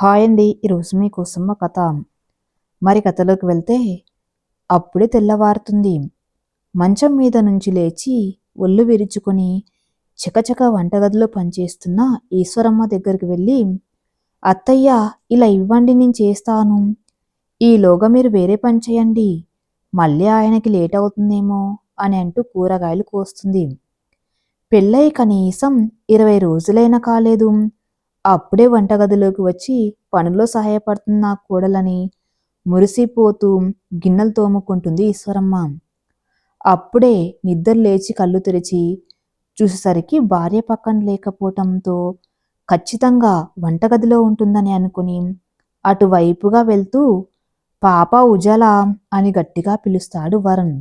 Hi అండి ఈరోజు మీకోసం మా కథ. మరి కథలోకి వెళ్తే అప్పుడే తెల్లవారుతుంది. మంచం మీద నుంచి లేచి ఒళ్ళు విరుచుకొని చకచక వంటగదిలో పనిచేస్తున్న ఈశ్వరమ్మ దగ్గరికి వెళ్ళి అత్తయ్య ఇలా ఇవ్వండి నేను చేస్తాను. ఈలోగా మీరు వేరే పని చేయండి. మళ్ళీ ఆయనకి లేట్ అవుతుందేమో అని అంటూ కూరగాయలు కోస్తుంది. పెళ్ళై కనీసం ఇరవై రోజులైనా కాలేదు. అప్పుడే వంటగదిలోకి వచ్చి పనుల్లో సహాయపడుతున్న నా కోడలని మురిసిపోతూ గిన్నెలు తోముకుంటుంది ఈశ్వరమ్మ. అప్పుడే నిద్ర లేచి కళ్ళు తెరిచి చూసేసరికి భార్య పక్కన లేకపోవటంతో ఖచ్చితంగా వంటగదిలో ఉంటుందని అనుకుని అటువైపుగా వెళ్తూ పాప ఉజల అని గట్టిగా పిలుస్తాడు వరుణ్.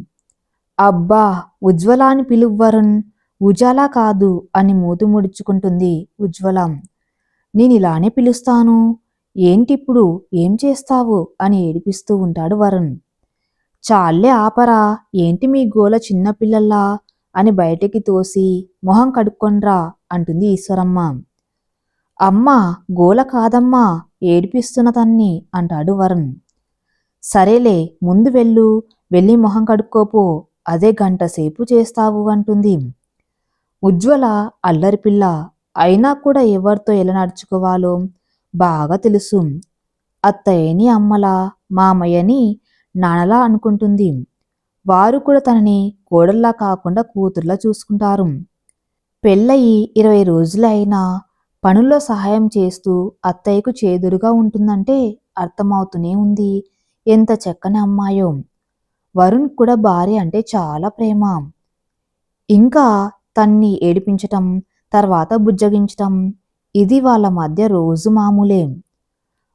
అబ్బా ఉజ్వల అని పిలువు వరుణ్. ఉజాలా కాదు అని మూతు ముడుచుకుంటుంది ఉజ్వలం. నేను ఇలానే పిలుస్తాను. ఏంటిప్పుడు? ఏం చేస్తావు? అని ఏడిపిస్తూ ఉంటాడు వరుణ్. చాలే ఆపరా. ఏంటి మీ గోల చిన్నపిల్లల్లా అని బయటికి తోసి మొహం కడుక్కొన్రా అంటుంది ఈశ్వరమ్మ. అమ్మ గోల కాదమ్మా. ఏడిపిస్తున్న తన్ని అంటాడు వరుణ్. సరేలే ముందు వెళ్ళు. వెళ్ళి మొహం కడుక్కోపో. అదే గంట సేపు చేస్తావు అంటుంది. ఉజ్వల అల్లరిపిల్ల అయినా కూడా ఎవరితో ఎలా నడుచుకోవాలో బాగా తెలుసు. అత్తయ్యని అమ్మలా మామయ్యని నాన్నలా అనుకుంటుంది. వారు కూడా తనని కోడల్లా కాకుండా కూతుర్లా చూసుకుంటారు. పెళ్ళయి ఇరవై రోజులైనా పనుల్లో సహాయం చేస్తూ అత్తయ్యకు చేదురుగా ఉంటుందంటే అర్థమవుతూనే ఉంది. ఎంత చక్కని అమ్మాయో. వరుణ్ కూడా భార్య అంటే చాలా ప్రేమ. ఇంకా తన్ని ఏడిపించటం తర్వాత బుజ్జగించటం. ఇది వాళ్ళ మధ్య రోజు మామూలే.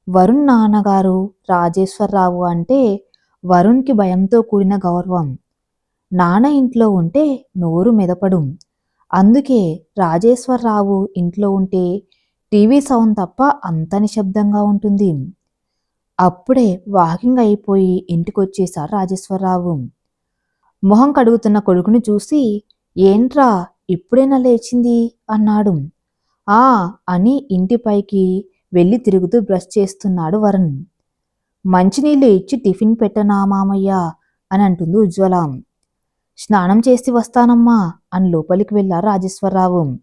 వరుణ్ నాన్నగారు రాజేశ్వరరావు అంటే వరుణ్కి భయంతో కూడిన గౌరవం. నాన్న ఇంట్లో ఉంటే నోరు మెదపడు. అందుకే రాజేశ్వరరావు ఇంట్లో ఉంటే టీవీ సౌండ్ తప్ప అంత నిశ్శబ్దంగా ఉంటుంది. అప్పుడే వాకింగ్ అయిపోయి ఇంటికొచ్చేశారు రాజేశ్వరరావు. మొహం కడుగుతున్న కొడుకుని చూసి ఏంట్రా ఇప్పుడేనా లేచింది? అన్నాడు. ఆ అని ఇంటిపైకి వెళ్ళి తిరుగుతూ బ్రష్ చేస్తున్నాడు వరుణ్. మంచినీళ్ళు ఇచ్చి టిఫిన్ పెట్టనా మామయ్య? అని అంటుంది ఉజ్వల. స్నానం చేసి వస్తానమ్మా అని లోపలికి వెళ్ళారు రాజేశ్వరరావు.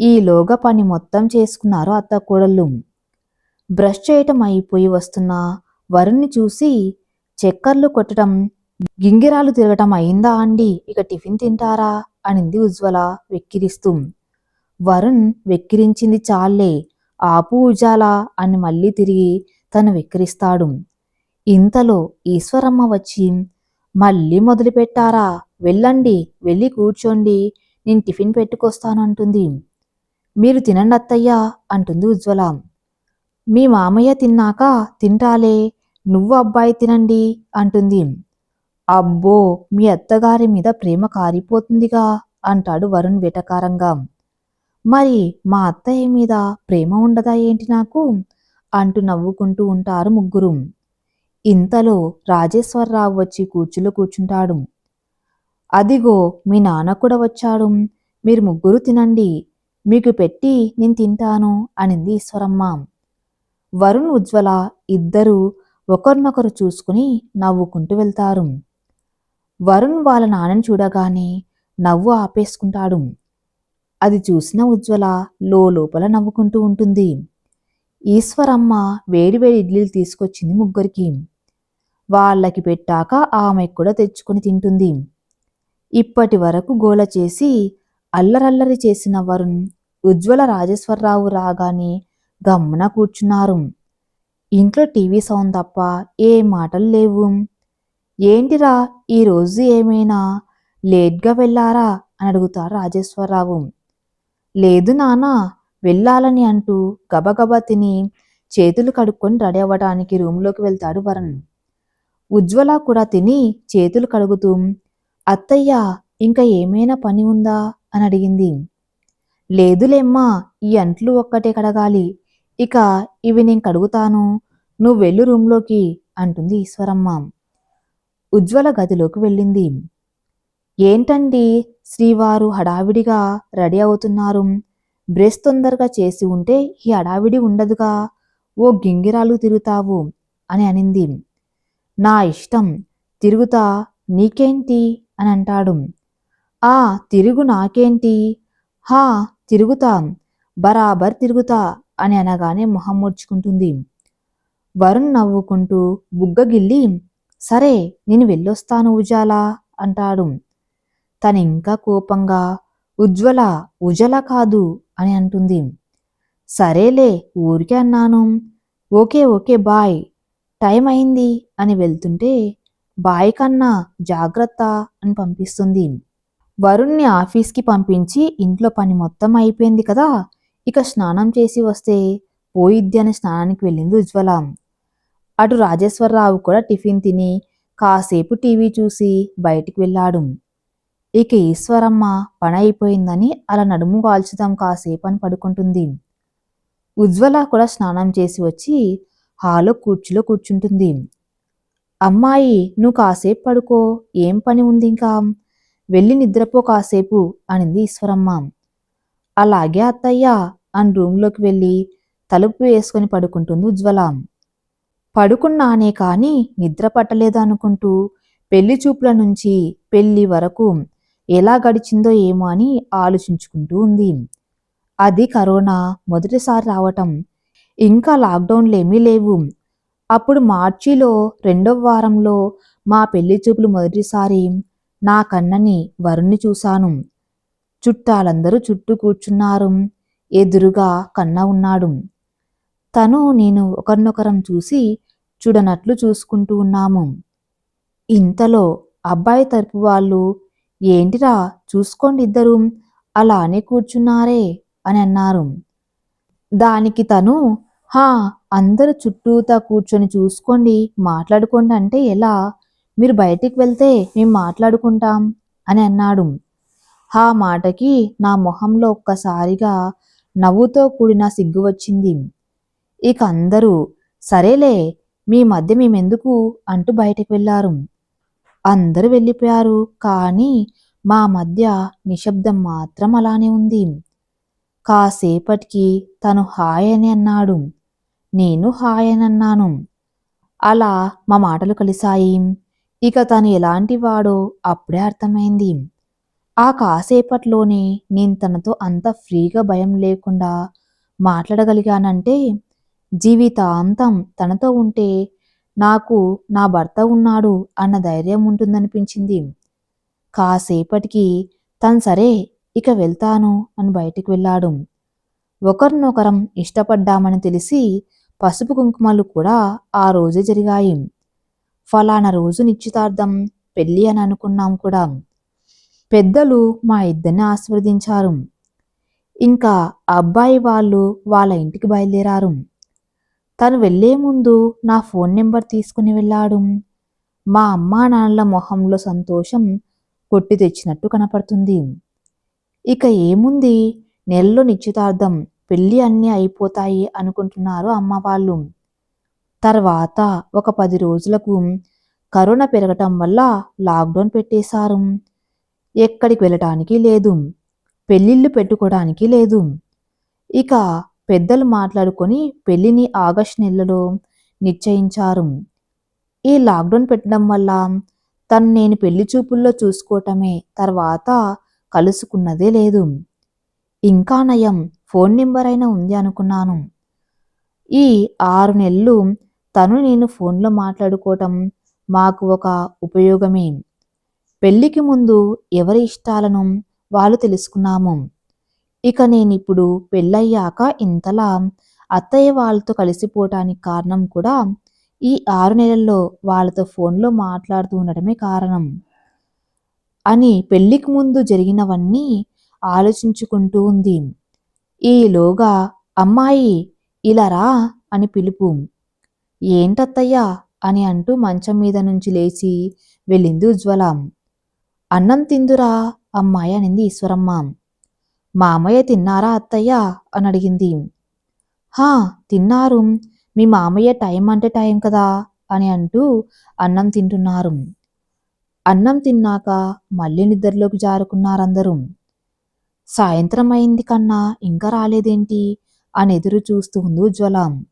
ఈలోగా పని మొత్తం చేసుకున్నారు అత్త కోడళ్ళు బ్రష్ చేయటం అయిపోయి వస్తున్న వరుణ్ణి చూసి చక్కర్లు కొట్టడం గింగిరాలు తిరగటం అయిందా అండి? ఇక టిఫిన్ తింటారా? అనింది ఉజ్వల వెక్కిరిస్తూ. వరుణ్ వెక్కిరించింది చాలే. ఆపు ఉజాల అని మళ్ళీ తిరిగి తను వెక్కిరిస్తాడు. ఇంతలో ఈశ్వరమ్మ వచ్చి మళ్ళీ మొదలుపెట్టారా? వెళ్ళండి వెళ్ళి కూర్చోండి. నేను టిఫిన్ పెట్టుకొస్తానంటుంది. మీరు తినండి అత్తయ్యా అంటుంది ఉజ్వల. మీ మామయ్య తిన్నాక తింటాలే. నువ్వు అబ్బాయి తినండి అంటుంది. అబ్బో మీ అత్తగారి మీద ప్రేమ కారిపోతుందిగా అంటాడు వరుణ్ వెటకారంగా. మరి మా అత్తయ్య మీద ప్రేమ ఉండదా ఏంటి నాకు? అంటూ నవ్వుకుంటూ ఉంటారు ముగ్గురు. ఇంతలో రాజేశ్వరరావు వచ్చి కూర్చులో కూర్చుంటాడు. అదిగో మీ నాన్న కూడా వచ్చాడు. మీరు ముగ్గురు తినండి. మీకు పెట్టి నేను తింటాను అనింది ఈశ్వరమ్మ. వరుణ్ ఉజ్వల ఇద్దరూ ఒకరినొకరు చూసుకుని నవ్వుకుంటూ వెళ్తారు. వరుణ్ వాళ్ళ నాన్నని చూడగానే నవ్వు ఆపేసుకుంటాడు. అది చూసిన ఉజ్వల లోపల నవ్వుకుంటూ ఉంటుంది. ఈశ్వరమ్మ వేడివేడి ఇడ్లీలు తీసుకొచ్చింది ముగ్గురికి. వాళ్ళకి పెట్టాక ఆమె కూడా తెచ్చుకొని తింటుంది. ఇప్పటి వరకు గోల చేసి అల్లరల్లరి చేసిన వరుణ్ ఉజ్వల రాజేశ్వరరావు రాగానే గమ్మున కూర్చున్నారు. ఇంట్లో టీవీ సౌండ్ తప్ప ఏ మాటలు లేవు. ఏంటిరా ఈరోజు ఏమైనా లేట్గా వెళ్ళారా? అని అడుగుతారు రాజేశ్వరరావు. లేదు నాన్న వెళ్ళాలని అంటూ గబగబా తిని చేతులు కడుక్కొని రెడీ అవ్వడానికి రూమ్లోకి వెళ్తాడు వరుణ్. ఉజ్వల కూడా తిని చేతులు కడుగుతూ అత్తయ్య ఇంకా ఏమైనా పని ఉందా? అని అడిగింది. లేదులేమ్మా ఈ అంట్లు ఒక్కటే కడగాలి. ఇక ఇవి నేను కడుగుతాను. నువ్వు వెళ్ళు రూమ్లోకి అంటుంది ఈశ్వరమ్మ. ఉజ్వల గదిలోకి వెళ్ళింది. ఏంటండి? శ్రీవారు హడావిడిగా రెడీ అవుతున్నారు. బ్రెస్ తొందరగా చేసి ఉంటే ఈ హడావిడి ఉండదుగా. ఓ గింగిరాలు తిరుగుతావు అని అనింది. నా ఇష్టం. తిరుగుతా. నీకేంటి? అని అంటాడు. ఆ తిరుగు నాకేంటి? హా తిరుగుతా. బరాబర్ తిరుగుతా అని అనగానే మొహం ముడుచుకుంటుంది. వరుణ్ నవ్వుకుంటూ బుగ్గగిల్లి సరే నేను వెళ్ళొస్తాను ఉజాలా అంటాడు. తనింకా కోపంగా ఉజ్వల ఉజల కాదు అని అంటుంది. సరేలే ఊరికే అన్నాను. Okay okay bye. టైం అయింది అని వెళ్తుంటే బాయ్ కన్నా జాగ్రత్త అని పంపిస్తుంది. వరుణ్ణి ఆఫీస్కి పంపించి ఇంట్లో పని మొత్తం అయిపోయింది కదా ఇక స్నానం చేసి వస్తే పోయిద్ది అని స్నానానికి వెళ్ళింది ఉజ్వల. అటు రాజేశ్వరరావు కూడా టిఫిన్ తిని కాసేపు టీవీ చూసి బయటికి వెళ్ళాడు. ఇక ఈశ్వరమ్మ పని అయిపోయిందని అలా నడుము కాల్చుదాం కాసేపు అని పడుకుంటుంది. ఉజ్వల కూడా స్నానం చేసి వచ్చి హాలో కూర్చులో కూర్చుంటుంది. అమ్మాయి నువ్వు కాసేపు పడుకో ఏం పని ఉంది ఇంకా? వెళ్ళి నిద్రపో కాసేపు అనింది ఈశ్వరమ్మ. అలాగే అత్తయ్య అని రూమ్లోకి వెళ్ళి తలుపు వేసుకొని పడుకుంటుంది ఉజ్వల. పడుకున్నానే కాని నిద్ర పట్టలేదు అనుకుంటూ పెళ్ళి చూపుల నుంచి పెళ్ళి వరకు ఎలా గడిచిందో ఏమో అని ఆలోచించుకుంటూ ఉంది. అది కరోనా మొదటిసారి రావటం. ఇంకా లాక్డౌన్లేమీ లేవు. అప్పుడు మార్చిలో రెండవ వారంలో మా పెళ్ళి చూపులు మొదటిసారి నా కన్నని వరుణ్ణి చూశాను. చుట్టాలందరూ చుట్టూ కూర్చున్నారు. ఎదురుగా కన్న ఉన్నాడు. తను నేను ఒకరినొకరం చూసి చూడనట్లు చూసుకుంటూ ఉన్నాము. ఇంతలో అబ్బాయి తరపు వాళ్ళు ఏంటిరా చూసుకోండి ఇద్దరు అలానే కూర్చున్నారే అని అన్నారు. దానికి తను హా అందరు చుట్టూతా కూర్చొని చూసుకోండి మాట్లాడుకోండి అంటే ఎలా? మీరు బయటికి వెళ్తే మేము మాట్లాడుకుంటాం అని అన్నాడు. ఆ మాటకి నా మొహంలో ఒక్కసారిగా నవ్వుతో కూడిన సిగ్గు వచ్చింది. ఇక అందరూ సరేలే మీ మధ్య మేమెందుకు? అంటూ బయటకు వెళ్ళారు అందరూ వెళ్ళిపోయారు కానీ మా మధ్య నిశ్శబ్దం మాత్రం అలానే ఉంది. కాసేపటికి తను హాయ్ అని అన్నాడు. నేను హాయ్ అని అన్నాను. అలా మా మాటలు కలిశాయి. ఇక తను ఎలాంటి వాడో అప్పుడే అర్థమైంది. ఆ కాసేపట్లోనే నేను తనతో అంత ఫ్రీగా భయం లేకుండా మాట్లాడగలిగానంటే జీవితాంతం తనతో ఉంటే నాకు నా భర్త ఉన్నాడు అన్న ధైర్యం ఉంటుందనిపించింది. కాసేపటికి తను సరే ఇక వెళ్తాను అని బయటికి వెళ్ళాడు. ఒకరినొకరం ఇష్టపడ్డామని తెలిసి పసుపు కుంకుమలు కూడా ఆ రోజే జరిగాయి. ఫలానా రోజు నిశ్చితార్థం పెళ్ళి అని అనుకున్నాం కూడా. పెద్దలు మా ఇద్దరిని ఆశీర్వదించారు. ఇంకా అబ్బాయి వాళ్ళు వాళ్ళ ఇంటికి బయలుదేరారు. తను వెళ్ళే ముందు నా ఫోన్ నెంబర్ తీసుకుని వెళ్ళాడు. మా అమ్మా నాన్నల మొహంలో సంతోషం కొట్టి తెచ్చినట్టు కనపడుతుంది. ఇక ఏముంది? నెలలో నిశ్చితార్థం పెళ్ళి అన్నీ అయిపోతాయి అనుకుంటున్నారు అమ్మ వాళ్ళు. తర్వాత ఒక పది రోజులకు కరోనా పెరగటం వల్ల లాక్డౌన్ పెట్టేశారు. ఎక్కడికి వెళ్ళటానికి లేదు. పెళ్ళిళ్ళు పెట్టుకోవడానికి లేదు. ఇక పెద్దలు మాట్లాడుకొని పెళ్ళిని ఆగస్టు నెలలో నిశ్చయించారు. ఈ లాక్డౌన్ పెట్టడం వల్ల తను నేను పెళ్ళి చూపుల్లో చూసుకోవటమే తర్వాత కలుసుకున్నదే లేదు. ఇంకా నయం ఫోన్ నెంబర్ అయినా ఉంది అనుకున్నాను. ఈ ఆరు నెలలు తను నేను ఫోన్లో మాట్లాడుకోవటం మాకు ఒక ఉపయోగమే. పెళ్ళికి ముందు ఎవరి ఇష్టాలను వాళ్ళు తెలుసుకున్నాము. ఇక నేనిప్పుడు పెళ్ళయ్యాక ఇంతలా అత్తయ్య వాళ్ళతో కలిసిపోవటానికి కారణం కూడా ఈ ఆరు నెలల్లో వాళ్ళతో ఫోన్లో మాట్లాడుతూ ఉండటమే కారణం. అని పెళ్ళికి ముందు జరిగినవన్నీ ఆలోచించుకుంటూ ఉంది. ఈలోగా అమ్మాయి ఇలా రా అని పిలుపు. ఏంటత్తయ్యా అని అంటూ మంచం మీద నుంచి లేచి వెళ్ళింది ఉజ్వల. అన్నం తిందురా అమ్మాయి అనింది ఈశ్వరమ్మ. మామయ్య తిన్నారా అత్తయ్య? అని అడిగింది. హా తిన్నారు. మీ మామయ్య టైం అంటే టైం కదా? అని అంటూ అన్నం తింటున్నారు. అన్నం తిన్నాక మళ్ళీ నిద్రలోకి జారుకున్నారందరూ. సాయంత్రం అయింది కన్నా ఇంకా రాలేదేంటి? అని ఎదురు చూస్తూ ఉంది ఉజ్వల.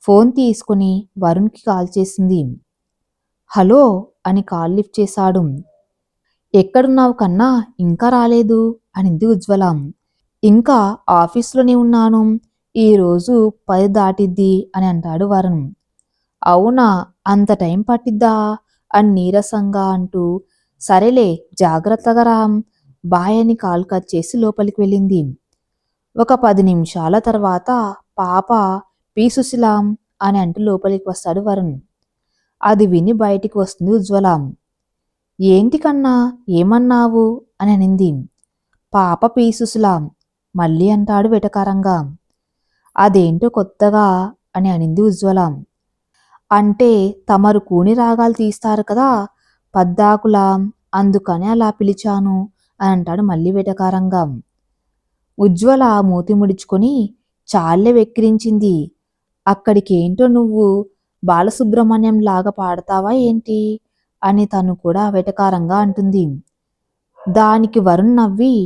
ఫోన్ తీసుకుని వరుణ్కి కాల్ చేసింది. హలో అని కాల్ లిఫ్ట్ చేశాడు. ఎక్కడున్నావు కన్నా ఇంకా రాలేదు అనింది ఉజ్వలం. ఇంకా ఆఫీస్లోనే ఉన్నాను. ఈరోజు పది దాటిద్ది అని అంటాడు వరుణ్. అవునా అంత టైం పట్టిద్దా? అని నీరసంగా అంటూ సరేలే జాగ్రత్తగా రామ్ బాయ్ అని కాల్ కట్ చేసి లోపలికి వెళ్ళింది. ఒక పది నిమిషాల తర్వాత పాప పీ సుశీలాం అని అంటూ లోపలికి వస్తాడు వరుణ్. అది విని బయటికి వస్తుంది ఉజ్వలాం. ఏంటి కన్నా ఏమన్నావు? అని అనింది. పాప పీసుసులా మళ్ళీ అంటాడు వెటకారంగా. అదేంటో కొత్తగా? అని అనింది ఉజ్వలం. అంటే తమరు కూని రాగాలు తీస్తారు కదా పద్దాకులా అందుకని అలా పిలిచాను అని అంటాడు మళ్ళీ వెటకారంగా. ఉజ్వల మూతి ముడుచుకొని చాలే వెక్కిరించింది. అక్కడికేంటో నువ్వు బాలసుబ్రహ్మణ్యం లాగా పాడతావా ఏంటి? అని తను కూడా వెటకారంగా అంటుంది. దానికి వరుణ్ నవ్వి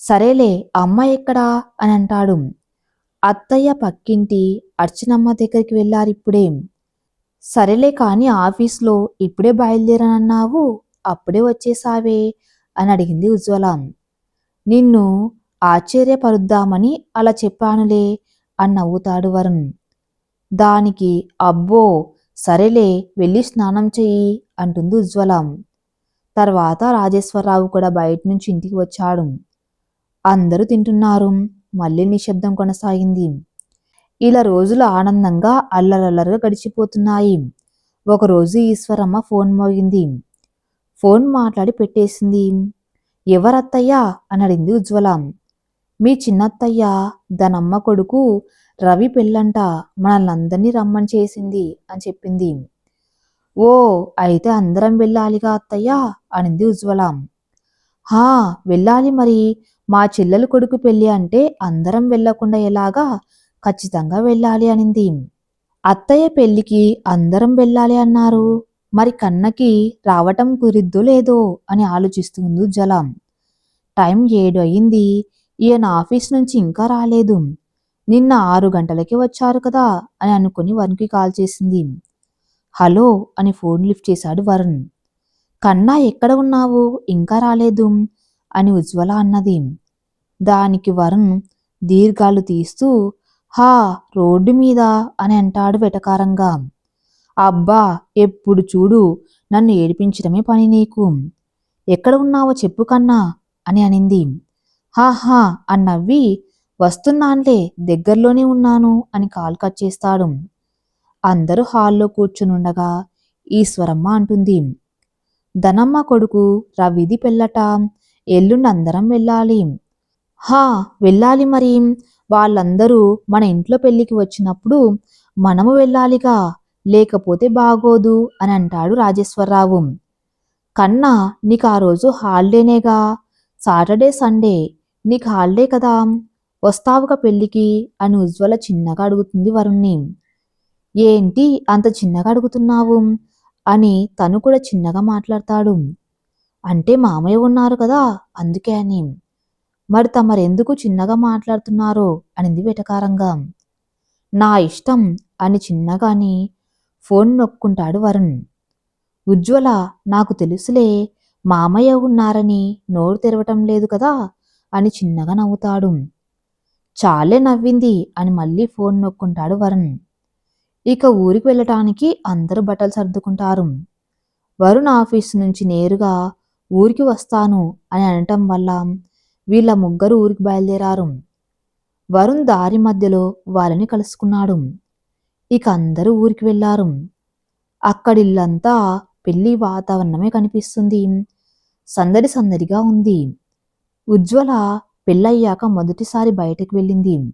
సరేలే అమ్మ ఎక్కడా? అని అంటాడు. అత్తయ్య పక్కింటి అర్చనమ్మ దగ్గరికి వెళ్ళారిప్పుడే సరేలే కాని ఆఫీస్లో ఇప్పుడే బయలుదేరనన్నావు అప్పుడే వచ్చేసావే? అని అడిగింది ఉజ్వల. నిన్ను ఆశ్చర్యపరుద్దామని అలా చెప్పానులే అని నవ్వుతాడు వరుణ్. దానికి అబ్బో సరేలే వెళ్ళి స్నానం చెయ్యి అంటుంది ఉజ్వలం. తర్వాత రాజేశ్వరరావు కూడా బయట నుంచి ఇంటికి వచ్చాడు. అందరూ తింటున్నారు మళ్ళీ నిశ్శబ్దం కొనసాగింది. ఇలా రోజులు ఆనందంగా అల్లరల్లరగా గడిచిపోతున్నాయి. ఒకరోజు ఈశ్వరమ్మ ఫోన్ మోగింది. ఫోన్ మాట్లాడి పెట్టేసింది. ఎవరత్తయ్యా? అని అడిగింది ఉజ్వలం. మీ చిన్నత్తయ్య దానమ్మ కొడుకు రవి పెళ్ళంట మనల్నందరినీ రమ్మని చేసింది అని చెప్పింది. ఓ అయితే అందరం వెళ్ళాలిగా అత్తయ్య అనింది ఉజ్వలాం. హా వెళ్ళాలి మరి. మా చెల్లెలు కొడుకు పెళ్ళి అంటే అందరం వెళ్ళకుండా ఎలాగా? ఖచ్చితంగా వెళ్ళాలి అనింది. అత్తయ్య పెళ్ళికి అందరం వెళ్ళాలి అన్నారు. మరి కన్నకి రావటం కుదిరిద్దో లేదో అని ఆలోచిస్తుంది జలం టైం ఏడు అయింది ఈయన ఆఫీస్ నుంచి ఇంకా రాలేదు. నిన్న ఆరు గంటలకి వచ్చారు కదా అని అనుకుని వరుణ్కి కాల్ చేసింది. హలో అని ఫోన్ లిఫ్ట్ చేశాడు వరుణ్. కన్నా ఎక్కడ ఉన్నావు? ఇంకా రాలేదు అని ఉజ్వల అన్నది. దానికి వరుణ్ దీర్ఘాలు తీస్తూ హా రోడ్డు మీద అని అంటాడు వెటకారంగా. అబ్బా ఎప్పుడు చూడు నన్ను ఏడిపించడమే పని నీకు. ఎక్కడ ఉన్నావో చెప్పు కన్నా అని అనింది. హాహా అన్నవ్వి వస్తున్నాన్లే దగ్గరలోనే ఉన్నాను అని కాల్ కట్ చేస్తాడు. అందరూ హాల్లో కూర్చునుండగా ఈశ్వరమ్మ అంటుంది. ధనమ్మ కొడుకు రవిది పెళ్ళట ఎల్లుండి అందరం వెళ్ళాలి. హా వెళ్ళాలి మరి. వాళ్ళందరూ మన ఇంట్లో పెళ్ళికి వచ్చినప్పుడు మనము వెళ్ళాలిగా లేకపోతే బాగోదు అని అంటాడు రాజేశ్వరరావు. కన్నా నీకు ఆ రోజు హాలిడేనేగా సాటర్డే సండే నీకు హాలిడే కదా? వస్తావుగా పెళ్ళికి? అని ఉజ్వల చిన్నగా అడుగుతుంది వరుణ్ణి. ఏంటి అంత చిన్నగా అడుగుతున్నావు? అని తను కూడా చిన్నగా మాట్లాడతాడు. అంటే మామయ్య ఉన్నారు కదా అందుకే అని. మరి తమరెందుకు చిన్నగా మాట్లాడుతున్నారో? అనింది వెటకారంగా. నా ఇష్టం అని చిన్నగాని ఫోన్ నొక్కుంటాడు వరుణ్. ఉజ్వల నాకు తెలుసులే మామయ్య ఉన్నారని నోరు తెరవటం లేదు కదా? అని చిన్నగా నవ్వుతాడు. చాలే నవ్వింది అని మళ్ళీ ఫోన్ నొక్కుంటాడు వరుణ్. ఇక ఊరికి వెళ్ళటానికి అందరూ బట్టలు సర్దుకుంటారు. వరుణ్ ఆఫీస్ నుంచి నేరుగా ఊరికి వస్తాను అని అనటం వల్ల వీళ్ళ ముగ్గురు ఊరికి బయలుదేరారు. వరుణ్ దారి మధ్యలో వాళ్ళని కలుసుకున్నాడు. ఇక అందరూ ఊరికి వెళ్ళారు. అక్కడిల్లంతా పెళ్ళి వాతావరణమే కనిపిస్తుంది. సందడి సందడిగా ఉంది. ఉజ్వల పెళ్ళయ్యాక మొదటిసారి బయటకు వెళ్ళింది.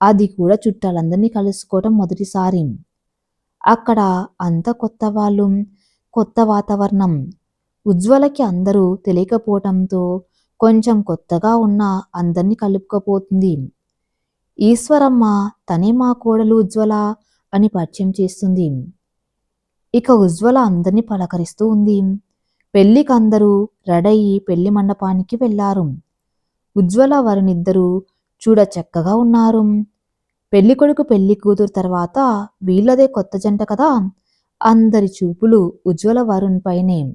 అది కూడా చుట్టాలందరినీ కలుసుకోవటం మొదటిసారి. అక్కడ అంత కొత్త వాళ్ళు కొత్త వాతావరణం. ఉజ్వలకి అందరూ తెలియకపోవటంతో కొంచెం కొత్తగా ఉన్న అందరినీ కలుపుకపోతుంది. ఈశ్వరమ్మ తనే మా కోడలు ఉజ్వల అని పరిచయం చేస్తుంది. ఇక ఉజ్వల అందరినీ పలకరిస్తూ ఉంది. పెళ్ళికందరూ రెడయి పెళ్ళి మండపానికి వెళ్ళారు. ఉజ్వల వారినిద్దరూ చూడ చక్కగా ఉన్నారు. పెళ్ళికొడుకు పెళ్ళి కూతురు తర్వాత వీళ్ళదే కొత్త జంట కదా? అందరి చూపులు ఉజ్వల వరుణ్ పైనే.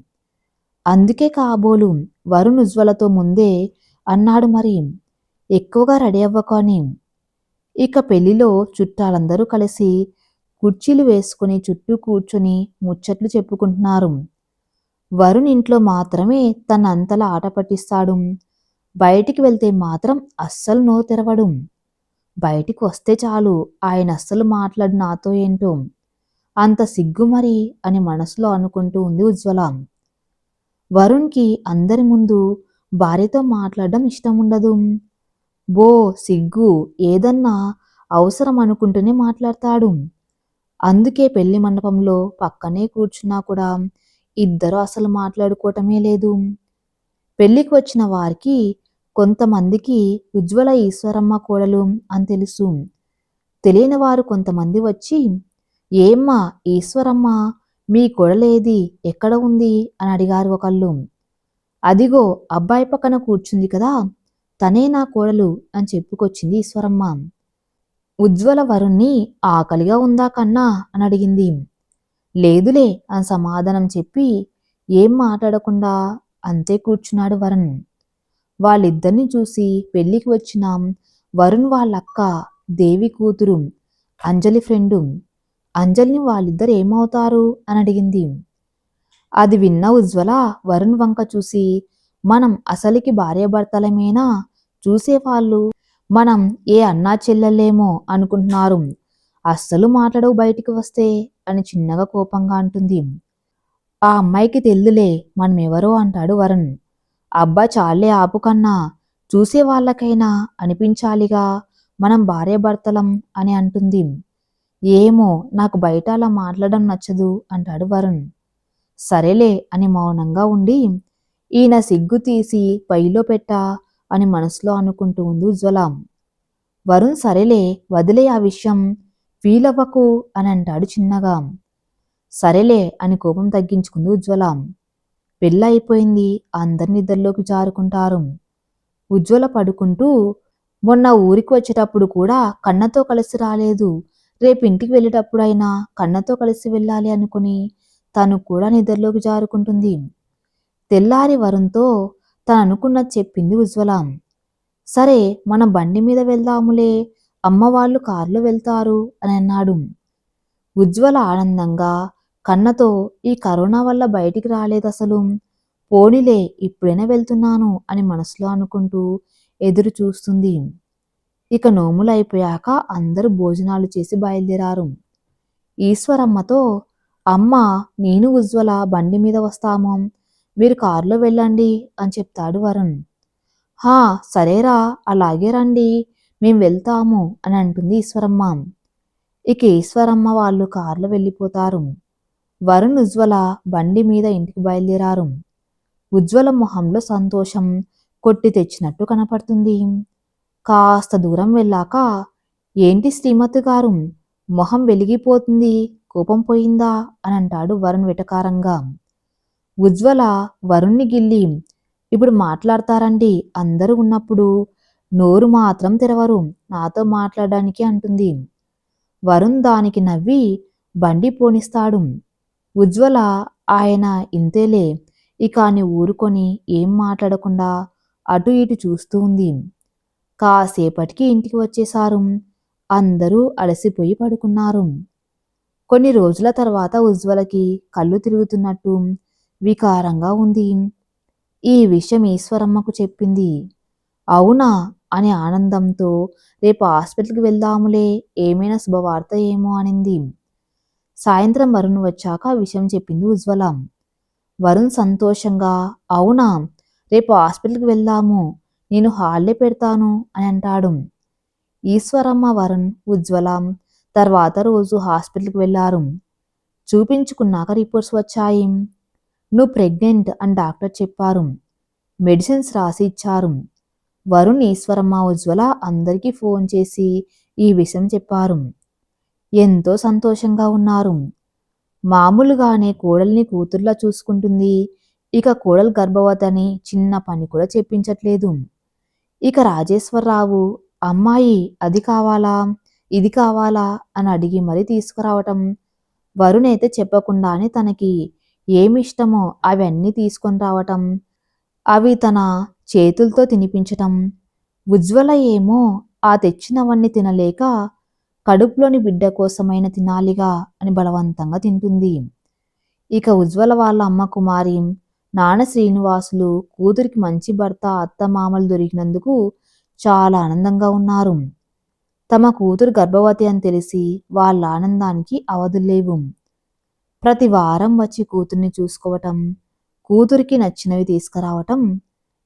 అందుకే కాబోలు వరుణ్ ఉజ్వలతో ముందే అన్నాడు మరి ఎక్కువగా రెడీ అవ్వకొని. ఇక పెళ్ళిలో చుట్టాలందరూ కలిసి కుర్చీలు వేసుకుని చుట్టూ కూర్చుని ముచ్చట్లు చెప్పుకుంటున్నారు. వరుణ్ ఇంట్లో మాత్రమే తన అంతలా ఆట పట్టిస్తాడు. బయటికి వెళ్తే మాత్రం అస్సలు నో తెరవడు బయటికి వస్తే చాలు ఆయన అస్సలు మాట్లాడు నాతో ఏంటో. అంత సిగ్గు మరి అని మనసులో అనుకుంటూ ఉంది ఉజ్వల. వరుణ్కి అందరి ముందు భార్యతో మాట్లాడడం ఇష్టం ఉండదు బో సిగ్గు ఏదన్నా అవసరం అనుకుంటూనే మాట్లాడతాడు. అందుకే పెళ్ళి మండపంలో పక్కనే కూర్చున్నా కూడా ఇద్దరు అసలు మాట్లాడుకోవటమే లేదు. పెళ్ళికి వచ్చిన వారికి కొంతమందికి ఉజ్వల ఈశ్వరమ్మ కోడలు అని తెలుసు. తెలియని వారు కొంతమంది వచ్చి ఏమ్మా ఈశ్వరమ్మ మీ కొడలేది ఎక్కడ ఉంది? అని అడిగారు ఒకళ్ళు. అదిగో అబ్బాయి పక్కన కూర్చుంది కదా తనే నా కోడలు అని చెప్పుకొచ్చింది ఈశ్వరమ్మ. ఉజ్వల వరుణ్ణి ఆకలిగా ఉందా కన్నా? అని అడిగింది. లేదులే అని సమాధానం చెప్పి ఏం మాట్లాడకుండా అంతే కూర్చున్నాడు వరుణ్. వాళ్ళిద్దరిని చూసి పెళ్ళికి వచ్చిన వరుణ్ వాళ్ళక్క దేవి కూతురు అంజలి ఫ్రెండు. అంజలిని వాళ్ళిద్దరు ఏమవుతారు అని అడిగింది. అది విన్న ఉజ్వల వరుణ్ వంక చూసి మనం అసలికి భార్యాభర్తలమేనా? చూసేవాళ్ళు. మనం ఏ అన్నా చెల్లెలేమో అనుకుంటున్నారు. అస్సలు మాట్లాడవు బయటికి వస్తే అని చిన్నగా కోపంగా అంటుంది. ఆ అమ్మాయికి తెల్దులే మనం ఎవరో అంటాడు వరుణ్. అబ్బా చాలే ఆపు కన్నా చూసే వాళ్ళకైనా అనిపించాలిగా మనం భార్యాభర్తలం అని అంటుంది. ఏమో నాకు బయట అలా మాట్లాడడం నచ్చదు అంటాడు వరుణ్. సరేలే అని మౌనంగా ఉండి ఈయన సిగ్గు తీసి పైలో పెట్టా అని మనసులో అనుకుంటూ ఉంది ఉజ్వల. వరుణ్ సరేలే వదిలే ఆ విషయం ఫీల్ అవ్వకు అని అంటాడు చిన్నగా. సరేలే అని కోపం తగ్గించుకుంది ఉజ్వలం. పెళ్ళి అయిపోయింది అందరి నిద్రలోకి జారుకుంటారు. ఉజ్వల పడుకుంటూ మొన్న ఊరికి వచ్చేటప్పుడు కూడా కన్నతో కలిసి రాలేదు. రేపు ఇంటికి వెళ్ళేటప్పుడైనా కన్నతో కలిసి వెళ్ళాలి అనుకుని తను కూడా నిద్రలోకి జారుకుంటుంది. తెల్లారి వరుణ్తో తను అనుకున్నది చెప్పింది ఉజ్వల. సరే మన బండి మీద వెళ్దాములే అమ్మ వాళ్ళు కారులో వెళ్తారు అని అన్నాడు. ఉజ్వల ఆనందంగా కన్నతో ఈ కరోనా వల్ల బయటికి రాలేదసలు. అసలు పోనీలే ఇప్పుడైనా వెళ్తున్నాను అని మనసులో అనుకుంటూ ఎదురు చూస్తుంది. ఇక నోములు అయిపోయాక అందరూ భోజనాలు చేసి బయలుదేరారు. ఈశ్వరమ్మతో అమ్మ నేను ఉజ్వల బండి మీద వస్తాము. మీరు కారులో వెళ్ళండి అని చెప్తాడు వరుణ్. హా సరేరా అలాగే రండి. మేము వెళ్తాము అని అంటుంది ఈశ్వరమ్మ. ఇక ఈశ్వరమ్మ వాళ్ళు కారులో వెళ్ళిపోతారు. వరుణ్ ఉజ్వల బండి మీద ఇంటికి బయలుదేరారు. ఉజ్వల మొహంలో సంతోషం కొట్టి తెచ్చినట్టు కనపడుతుంది. కాస్త దూరం వెళ్ళాక ఏంటి శ్రీమతి గారు? మొహం వెలిగిపోతుంది కోపం పోయిందా? అని అంటాడు వరుణ్ వెటకారంగా. ఉజ్వల వరుణ్ణి గిల్లి ఇప్పుడు మాట్లాడతారండి అందరూ ఉన్నప్పుడు నోరు మాత్రం తెరవరు. నాతో మాట్లాడడానికి అంటుంది. వరుణ్ దానికి నవ్వి బండి పోనిస్తాడు. ఉజ్వల ఆయన ఇంతేలే ఇక అని ఊరుకొని ఏం మాట్లాడకుండా అటు ఇటు చూస్తూ ఉంది. కాసేపటికి ఇంటికి వచ్చేశారు. అందరూ అలసిపోయి పడుకున్నారు. కొన్ని రోజుల తర్వాత ఉజ్వలకి కళ్ళు తిరుగుతున్నట్టు వికారంగా ఉంది. ఈ విషయం ఈశ్వరమ్మకు చెప్పింది. అవునా? అని ఆనందంతో రేపు హాస్పిటల్కి వెళ్దాములే ఏమైనా శుభవార్త ఏమో అనింది. సాయంత్రం వరుణ్ వచ్చాక ఆ విషయం చెప్పింది ఉజ్వల. వరుణ్ సంతోషంగా అవునా? రేపు హాస్పిటల్కి వెళ్దాము నేను హాలిడే పెడతాను అని అంటాడు. ఈశ్వరమ్మ వరుణ్ ఉజ్వల తర్వాత రోజు హాస్పిటల్కి వెళ్ళారు చూపించుకున్నాక రిపోర్ట్స్ వచ్చాయి. నువ్వు ప్రెగ్నెంట్ అని డాక్టర్ చెప్పారు. మెడిసిన్స్ రాసి ఇచ్చారు. వరుణ్ ఈశ్వరమ్మ ఉజ్వల అందరికీ ఫోన్ చేసి ఈ విషయం చెప్పారు. ఎంతో సంతోషంగా ఉన్నారు. మామూలుగానే కోడల్ని కూతుర్లా చూసుకుంటుంది. ఇక కోడలు గర్భవతని చిన్న పని కూడా చెప్పించట్లేదు. ఇక రాజేశ్వరరావు అమ్మాయి అది కావాలా? ఇది కావాలా? అని అడిగి మరీ తీసుకురావటం వరుణ్ అయితే చెప్పకుండానే తనకి ఏమిష్టమో అవన్నీ తీసుకొని రావటం. అవి తన చేతులతో తినిపించటం. ఉజ్వల ఏమో ఆ తెచ్చినవన్నీ తినలేక కడుపులోని బిడ్డ కోసమైన తినాలిగా అని బలవంతంగా తింటుంది. ఇక ఉజ్వల వాళ్ళ అమ్మ కుమారి నాన్న శ్రీనివాసులు కూతురికి మంచి భర్త అత్తమామలు దొరికినందుకు చాలా ఆనందంగా ఉన్నారు. తమ కూతురు గర్భవతి అని తెలిసి వాళ్ళ ఆనందానికి అవధులేవు ప్రతి వారం వచ్చి కూతుర్ని చూసుకోవటం కూతురికి నచ్చినవి తీసుకురావటం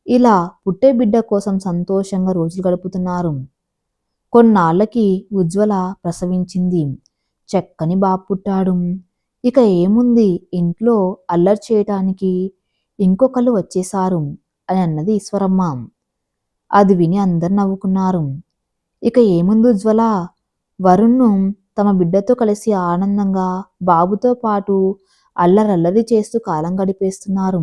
ఇలా పుట్టే బిడ్డ కోసం సంతోషంగా రోజులు గడుపుతున్నారు. కొన్నాళ్ళకి ఉజ్వల ప్రసవించింది. చక్కని బాబు పుట్టాడు. ఇక ఏముంది? ఇంట్లో అల్లరి చేయటానికి ఇంకొకళ్ళు వచ్చేశారు అని అన్నది ఈశ్వరమ్మ. అది విని అందరు నవ్వుకున్నారు. ఇక ఏముంది ఉజ్వల? వరుణ్ను తమ బిడ్డతో కలిసి ఆనందంగా బాబుతో పాటు అల్లరల్లరి చేస్తూ కాలం గడిపేస్తున్నారు.